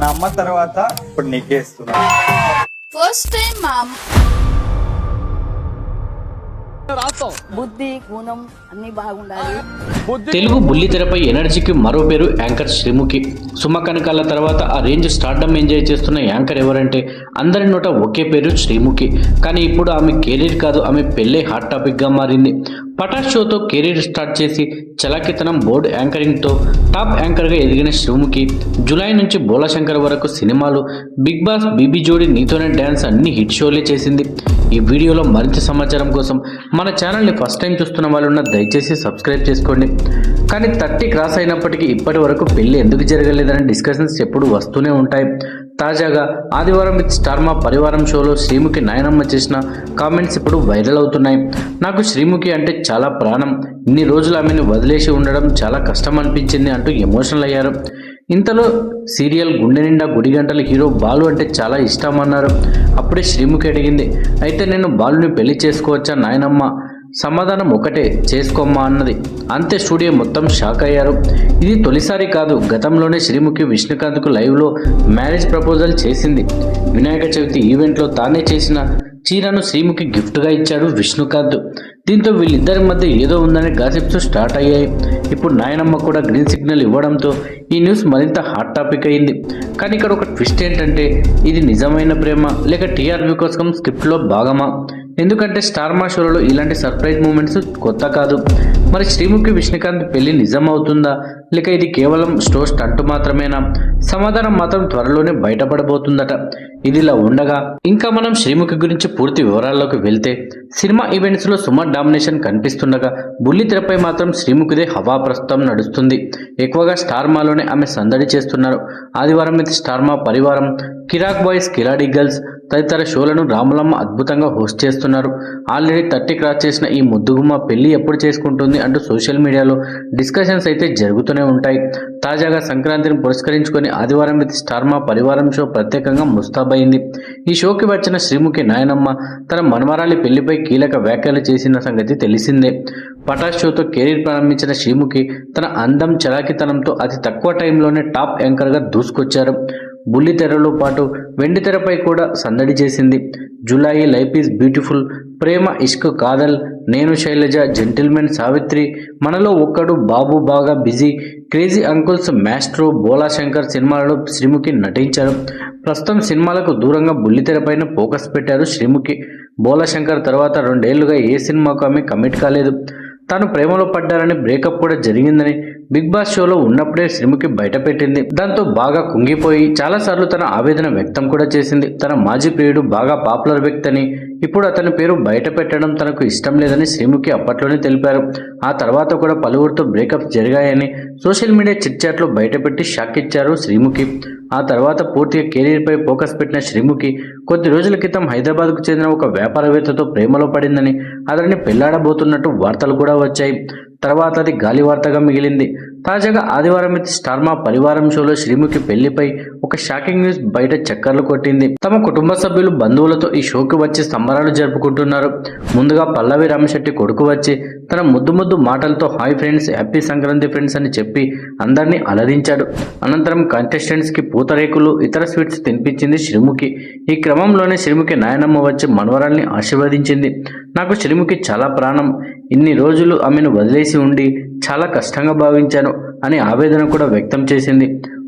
నా అమ్మ తర్వాత ఇప్పుడు నీకే ఇస్తున్నా ఫస్ట్ టైం మా అమ్మ బుద్ధి గుణం అన్ని బాగుండాలి. తెలుగు బుల్లితెరపై ఎనర్జీకి మరో పేరు యాంకర్ శ్రీముఖి. సుమ కనకాల తర్వాత ఆ రేంజ్ స్టార్డమ్ ఎంజాయ్ చేస్తున్న యాంకర్ ఎవరంటే అందరి నోట ఒకే పేరు శ్రీముఖి. కానీ ఇప్పుడు ఆమె కెరీర్ కాదు ఆమె పెళ్ళే హాట్ టాపిక్గా మారింది. పటాష్ షోతో కెరీర్ స్టార్ట్ చేసి చలాకితనం బోర్డ్ యాంకరింగ్తో టాప్ యాంకర్గా ఎదిగిన శ్రీముఖి జూలై నుంచి బోలాశంకర్ వరకు సినిమాలు బిగ్ బాస్ బీబీ జోడి నీతోనే డ్యాన్స్ అన్ని హిట్ షోలే చేసింది. ఈ వీడియోలో మరింత సమాచారం కోసం మన ఛానల్ని ఫస్ట్ టైం చూస్తున్న వాళ్ళున్న దయచేసి సబ్స్క్రైబ్ చేసుకోండి. కానీ థర్టీ క్రాస్ అయినప్పటికీ ఇప్పటి వరకు పెళ్ళి ఎందుకు జరగలేదని డిస్కషన్స్ ఎప్పుడు వస్తూనే ఉంటాయి. తాజాగా ఆదివారం విత్ స్టార్మా పరివారం షోలో శ్రీముఖి నాయనమ్మ చేసిన కామెంట్స్ ఇప్పుడు వైరల్ అవుతున్నాయి. నాకు శ్రీముఖి అంటే చాలా ప్రాణం. ఇన్ని రోజులు ఆమెను వదిలేసి ఉండడం చాలా కష్టం అనిపించింది అంటూ ఎమోషనల్ అయ్యారు. ఇంతలో సీరియల్ గుండె నిండా గుడి గంటల హీరో బాలు అంటే చాలా ఇష్టం అన్నారు. అప్పుడే శ్రీముఖి అడిగింది అయితే నేను బాలుని పెళ్ళి చేసుకోవచ్చా నాయనమ్మ? సమాధానం ఒకటే చేసుకోమ్మా అన్నది. అంతే స్టూడియో మొత్తం షాక్ అయ్యారు. ఇది తొలిసారి కాదు గతంలోనే శ్రీముఖి విష్ణుకాంత్కు లైవ్లో మ్యారేజ్ ప్రపోజల్ చేసింది. వినాయక చవితి ఈవెంట్లో తానే చేసిన చీరను శ్రీముఖి గిఫ్ట్గా ఇచ్చాడు విష్ణుకాంత్. దీంతో వీళ్ళిద్దరి మధ్య ఏదో ఉందనే గాసిప్స్ స్టార్ట్ అయ్యాయి. ఇప్పుడు నాయనమ్మ కూడా గ్రీన్ సిగ్నల్ ఇవ్వడంతో ఈ న్యూస్ మరింత హాట్ టాపిక్ అయింది. కానీ ఇక్కడ ఒక ట్విస్ట్ ఏంటంటే ఇది నిజమైన ప్రేమ లేక టీఆర్పీ కోసం స్క్రిప్ట్లో భాగమా? ఎందుకంటే స్టార్ మా షోలలో ఇలాంటి సర్ప్రైజ్ మూమెంట్స్ కొత్త కాదు. మరి శ్రీముఖి విష్ణుకాంత్ పెళ్ళి నిజం అవుతుందా లేక ఇది కేవలం స్టోర్ స్టంట్ మాత్రమేనా? సమాధానం మాత్రం త్వరలోనే బయటపడబోతుందట. ఇదిలా ఉండగా ఇంకా మనం శ్రీముఖి గురించి పూర్తి వివరాల్లోకి వెళ్తే సినిమా ఈవెంట్స్లో సుమ డామినేషన్ కనిపిస్తుండగా బుల్లి తెరపై మాత్రం శ్రీముఖిదే హవా ప్రస్తుతం నడుస్తుంది. ఎక్కువగా స్టార్ మాలోనే ఆమె సందడి చేస్తున్నారు. ఆదివారం మీద స్టార్ మా పరివారం. కిరాక్ బాయ్స్ కిలాడి గర్ల్స్ తదితర షోలను రాములమ్మ అద్భుతంగా హోస్ట్ చేస్తున్నారు. ఆల్రెడీ థర్టీ క్రాస్ చేసిన ఈ ముద్దుగుమ్మ పెళ్ళి ఎప్పుడు చేసుకుంటుంది అంటూ సోషల్ మీడియాలో డిస్కషన్స్ అయితే జరుగుతూనే ఉంటాయి. తాజాగా సంక్రాంతిని పురస్కరించుకొని ఆదివారం విత్ స్టార్మా పరివారం షో ప్రత్యేకంగా ముస్తాబైంది ఈ షోకి వచ్చిన శ్రీముఖి నాయనమ్మ తన మనమరాలి పెళ్ళిపై కీలక వ్యాఖ్యలు చేసిన సంగతి తెలిసిందే. పటాష్ షోతో కెరీర్ ప్రారంభించిన శ్రీముఖి తన అందం చలాకితనంతో అతి తక్కువ టైంలోనే టాప్ యాంకర్గా దూసుకొచ్చారు. బుల్లి తెరలో పాటు వెండి తెరపై కూడా సందడి చేసింది. Julayi Life Is Beautiful Prema Ishq Kaadhal Nenu Sailaja Gentleman Savitri Manalo Okkadu Babu Baga Busy Crazy Uncles Maestro Bhola Shankar సినిమాలలో శ్రీముఖి నటించారు. ప్రస్తుతం సినిమాలకు దూరంగా బుల్లితెరపైన ఫోకస్ పెట్టారు శ్రీముఖి. బోలా శంకర్ తర్వాత రెండేళ్ళుగా ఏ సినిమాకు ఆమె కమిట్ కాలేదు. తాను ప్రేమలో పడ్డారని బ్రేకప్ కూడా జరిగిందని బిగ్ బాస్ షోలో ఉన్నప్పుడే శ్రీముఖి బయటపెట్టింది దాంతో బాగా కుంగిపోయి చాలాసార్లు తన ఆవేదన వ్యక్తం కూడా చేసింది. తన మాజీ ప్రియుడు బాగా పాపులర్ వ్యక్తి అని ఇప్పుడు అతని పేరు బయట పెట్టడం తనకు ఇష్టం లేదని శ్రీముఖి అప్పట్లోనే తెలిపారు. ఆ తర్వాత కూడా పలువురితో బ్రేకప్ జరిగాయని సోషల్ మీడియా చిట్చాట్లో బయటపెట్టి షాక్ ఇచ్చారు శ్రీముఖి. ఆ తర్వాత పూర్తిగా కెరీర్పై ఫోకస్ పెట్టిన శ్రీముఖి కొద్ది రోజుల క్రితం హైదరాబాద్కు చెందిన ఒక వ్యాపారవేత్తతో ప్రేమలో పడిందని. అతన్ని పెళ్ళాడబోతున్నట్టు వార్తలు కూడా వచ్చాయి. తర్వాత అది గాలి వార్తగా మిగిలింది. తాజాగా ఆదివారం స్టార్ స్టార్మా పరివారం షోలో శ్రీముఖి పెళ్ళిపై ఒక షాకింగ్ న్యూస్ బయట చక్కర్లు కొట్టింది. తమ కుటుంబ సభ్యులు బంధువులతో ఈ షోకి వచ్చి సంబరాలు జరుపుకుంటున్నారు. ముందుగా పల్లవి రామశెట్టి కొడుకు వచ్చి తన ముద్దు ముద్దు మాటలతో hi friends happy Sankranti friends అని చెప్పి అందరినీ అలరించాడు. అనంతరం కంటెస్టెంట్స్కి పూతరేకులు ఇతర స్వీట్స్ తినిపించింది శ్రీముఖి. ఈ క్రమంలోనే శ్రీముఖి నాయనమ్మ వచ్చి మనవరాల్ని ఆశీర్వదించింది. నాకు శ్రీముఖి చాలా ప్రాణం. ఇన్ని రోజులు ఆమెను వదిలేసి ఉండి చాలా కష్టంగా భావించాను అని ఆవేదన కూడా వ్యక్తం చేసింది.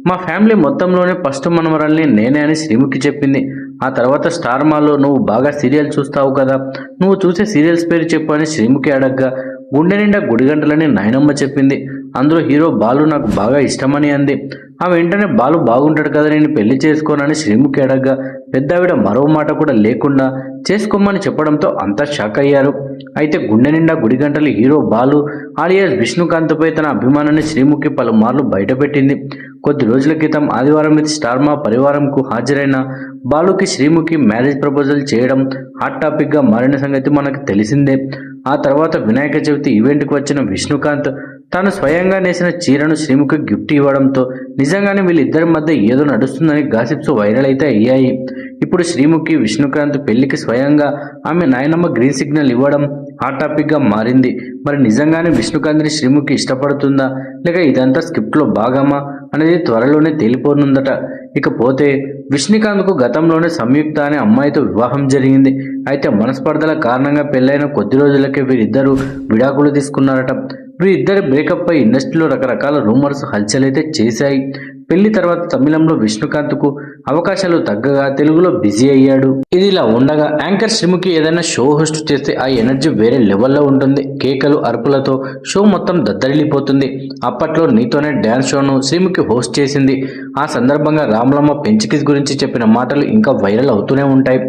మా ఫ్యామిలీ మొత్తంలోనే ఫస్ట్ మనవరాల్ని నేనే అని శ్రీముఖి చెప్పింది. ఆ తర్వాత స్టార్ మాలో నువ్వు బాగా సీరియల్ చూస్తావు కదా నువ్వు చూసే సీరియల్స్ పేరు చెప్పు అని శ్రీముఖి అడగ్గా గుండె నిండా గుడిగంటలని నాయనమ్మ చెప్పింది. అందులో హీరో బాలు నాకు బాగా ఇష్టమని అంది. ఆ వెంటనే బాలు బాగుంటాడు కదా నేను పెళ్ళి చేసుకోనని శ్రీముఖి అడగ్గా పెద్దావిడ మరో మాట కూడా లేకుండా చేసుకోమని చెప్పడంతో అంతా షాక్ అయ్యారు. అయితే గుండె నిండా గుడిగంటలు హీరో బాలు ఆలియాస్ విష్ణుకాంత్పై తన అభిమానాన్ని శ్రీముఖి పలుమార్లు బయటపెట్టింది. కొద్ది రోజుల క్రితం ఆదివారం మీద స్టార్మా పరివారంకు హాజరైన బాలుకి శ్రీముఖి మ్యారేజ్ ప్రపోజల్ చేయడం హాట్ టాపిక్గా మారిన సంగతి మనకు తెలిసిందే. ఆ తర్వాత వినాయక చవితి ఈవెంట్కి వచ్చిన విష్ణుకాంత్ తాను స్వయంగా నేసిన చీరను శ్రీముఖి గిఫ్ట్ ఇవ్వడంతో నిజంగానే వీళ్ళిద్దరి మధ్య ఏదో నడుస్తుందని గాసిప్స్ వైరల్ అయితే అయ్యాయి. ఇప్పుడు శ్రీముఖి విష్ణుకాంత్ పెళ్ళికి స్వయంగా ఆమె నాయనమ్మ గ్రీన్ సిగ్నల్ ఇవ్వడం హాట్ టాపిక్గా మారింది. మరి నిజంగానే విష్ణుకాంత్ని శ్రీముఖి ఇష్టపడుతుందా? లేక ఇదంతా స్క్రిప్ట్లో భాగమా? అనేది త్వరలోనే తేలిపోనుందట. ఇకపోతే విష్ణుకాంత్కు గతంలోనే సంయుక్త అనే అమ్మాయితో వివాహం జరిగింది. అయితే మనస్పర్ధల కారణంగా పెళ్ళైన కొద్ది రోజులకే వీరిద్దరూ విడాకులు తీసుకున్నారట. వీరిద్దరి బ్రేకప్ పై ఇండస్ట్రీలో రకరకాల రూమర్స్ హల్చల్ అయితే చేశాయి. పెళ్ళి తర్వాత తమిళంలో విష్ణుకాంత్కు అవకాశాలు తగ్గగా తెలుగులో బిజీ అయ్యాడు. ఇది ఇలా ఉండగా యాంకర్ శ్రీముఖి ఏదైనా షో హోస్ట్ చేస్తే ఆ ఎనర్జీ వేరే లెవెల్లో ఉంటుంది. కేకలు అరుపులతో షో మొత్తం దద్దరిల్లిపోతుంది. అప్పట్లో నీతోనే డ్యాన్స్ షోను శ్రీముఖి హోస్ట్ చేసింది. ఆ సందర్భంగా రామలమ్మ పెంచికిస్ గురించి చెప్పిన మాటలు ఇంకా వైరల్ అవుతూనే ఉంటాయి.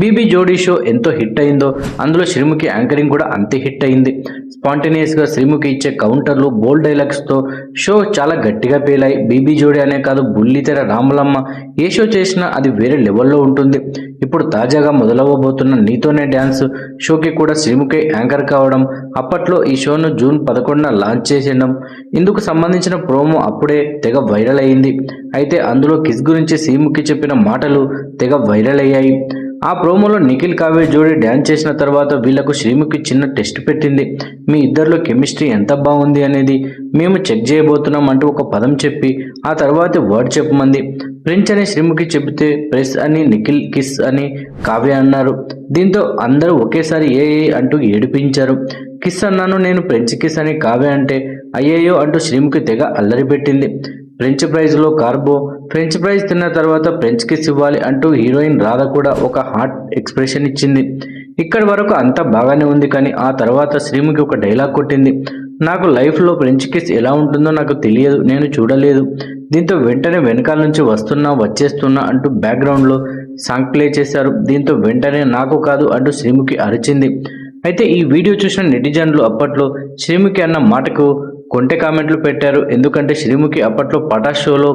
బీబీ జోడీ షో ఎంతో హిట్ అయిందో అందులో శ్రీముఖి యాంకరింగ్ కూడా అంతే హిట్ అయింది. స్పాంటేనియస్గా శ్రీముఖి ఇచ్చే కౌంటర్లు బోల్డ్ డైలాగ్స్తో షో చాలా గట్టిగా పేలాయి. బీబీ జోడీ తెరనే కాదు బుల్లితెర రాములమ్మ. ఏ షో చేసినా అది వేరే లెవెల్లో ఉంటుంది. ఇప్పుడు తాజాగా మొదలవ్వబోతున్న నీతోనే డ్యాన్స్ షోకి కూడా శ్రీముఖే యాంకర్ కావడం అప్పట్లో ఈ షోను జూన్ పదకొండున లాంచ్ చేసేయడం ఇందుకు సంబంధించిన ప్రోమో అప్పుడే తెగ వైరల్ అయింది. అయితే అందులో కిస్ గురించి శ్రీముఖి చెప్పిన మాటలు తెగ వైరల్ అయ్యాయి. ఆ ప్రోమోలో నిఖిల్ కావ్య జోడి డ్యాన్స్ చేసిన తర్వాత వీళ్ళకు శ్రీముఖి చిన్న టెస్ట్ పెట్టింది. మీ ఇద్దరిలో కెమిస్ట్రీ ఎంత బాగుంది అనేది మేము చెక్ చేయబోతున్నాం అంటూ ఒక పదం చెప్పి ఆ తర్వాత వర్డ్ చెప్పమంది. ఫ్రెంచ్ అని శ్రీముఖి చెబితే ప్రెస్ అని నిఖిల్ కిస్ అని కావ్య అన్నారు. దీంతో అందరూ ఒకేసారి ఏ అంటూ ఏడిపించారు. కిస్ అన్నాను నేను ఫ్రెంచ్ కిస్ అని కావ్య అంటే అయ్యయ్యో అంటూ శ్రీముఖి తెగ అల్లరి పెట్టింది. ఫ్రెంచ్ ఫ్రైజ్లో కార్బో ఫ్రెంచ్ ఫ్రైజ్ తిన్న తర్వాత ఫ్రెంచ్ కిస్ ఇవ్వాలి అంటూ హీరోయిన్ రాధ కూడా ఒక హాట్ ఎక్స్ప్రెషన్ ఇచ్చింది. ఇక్కడి వరకు అంతా బాగానే ఉంది కానీ ఆ తర్వాత శ్రీముఖి ఒక డైలాగ్ కొట్టింది. నాకు లైఫ్లో ఫ్రెంచ్ కిస్ ఎలా ఉంటుందో నాకు తెలియదు నేను చూడలేదు. దీంతో వెంటనే వెనకాల నుంచి వస్తున్నా వచ్చేస్తున్నా అంటూ బ్యాక్గ్రౌండ్లో సాంగ్ ప్లే చేశారు. దీంతో వెంటనే నాకు కాదు అంటూ శ్రీముఖి అరిచింది. అయితే ఈ వీడియో చూసిన నెటిజన్లు అప్పట్లో శ్రీముఖి అన్న మాటకు కొంటె కామెంట్లు పెట్టారు. ఎందుకంటే శ్రీముఖి అప్పట్లో పటా షోలో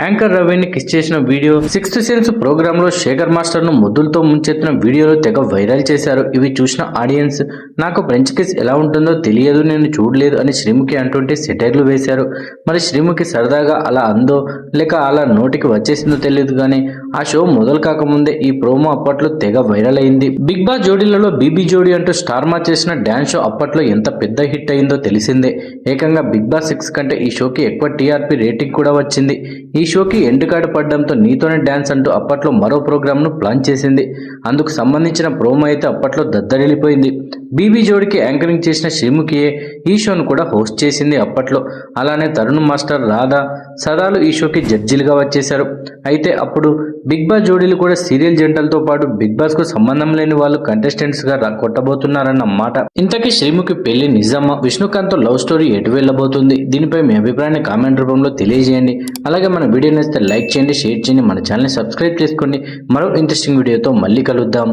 యాంకర్ రవిని కిస్ చేసిన వీడియో సిక్స్త్ సెన్స్ ప్రోగ్రామ్లో శేఖర్ మాస్టర్ను ముద్దులతో ముంచెత్తిన వీడియోలు తెగ వైరల్ చేశారు. ఇవి చూసిన ఆడియన్స్ నాకు ఫ్రెంచ్ కిస్ ఎలా ఉంటుందో తెలియదు నేను చూడలేదు అని శ్రీముఖి అంటుంటే సెటైర్లు వేశారు. మరి శ్రీముఖి సరదాగా అలా అందో లేక అలా నోటికి వచ్చేసిందో తెలియదు కానీ ఆ షో మొదలు కాకముందే ఈ ప్రోమో అప్పట్లో తెగ వైరల్ అయింది. బిగ్ బాస్ జోడీలలో బీబీ జోడీ అంటూ స్టార్ మా చేసిన డ్యాన్స్ షో అప్పట్లో ఎంత పెద్ద హిట్ అయిందో తెలిసిందే. ఏకంగా బిగ్ బాస్ సిక్స్ కంటే ఈ షోకి ఎక్కువ టీఆర్పీ రేటింగ్ కూడా వచ్చింది. ఈ షోకి ఎండ్ కార్డు పడడంతో నీతోనే డ్యాన్స్ అంటూ అప్పట్లో మరో ప్రోగ్రామ్ను ప్లాన్ చేసింది. అందుకు సంబంధించిన ప్రోమో అయితే అప్పట్లో దద్దరిల్లిపోయింది. బీబీ జోడికి యాంకరింగ్ చేసిన శ్రీముఖియే ఈ షోను కూడా హోస్ట్ చేసింది అప్పట్లో. అలానే తరుణ్ మాస్టర్ రాధా సదాలు ఈ షోకి జడ్జిలుగా వచ్చేశారు. అయితే అప్పుడు బిగ్ బాస్ జోడీలు కూడా సీరియల్ జంటలతో పాటు బిగ్ బాస్కు సంబంధం లేని వాళ్ళు కంటెస్టెంట్స్గా కొట్టబోతున్నారన్న మాట. ఇంతకీ శ్రీముఖి పెళ్ళి నిజామా? విష్ణుకాంత్ లవ్ స్టోరీ ఎటు వెళ్ళబోతుంది. దీనిపై మీ అభిప్రాయాన్ని కామెంట్ రూపంలో తెలియజేయండి. అలాగే మన వీడియో నచ్చితే లైక్ చేయండి షేర్ చేయండి మన ఛానల్ని సబ్స్క్రైబ్ చేసుకోండి. మరో ఇంట్రెస్టింగ్ వీడియోతో మళ్ళీ కలుద్దాం.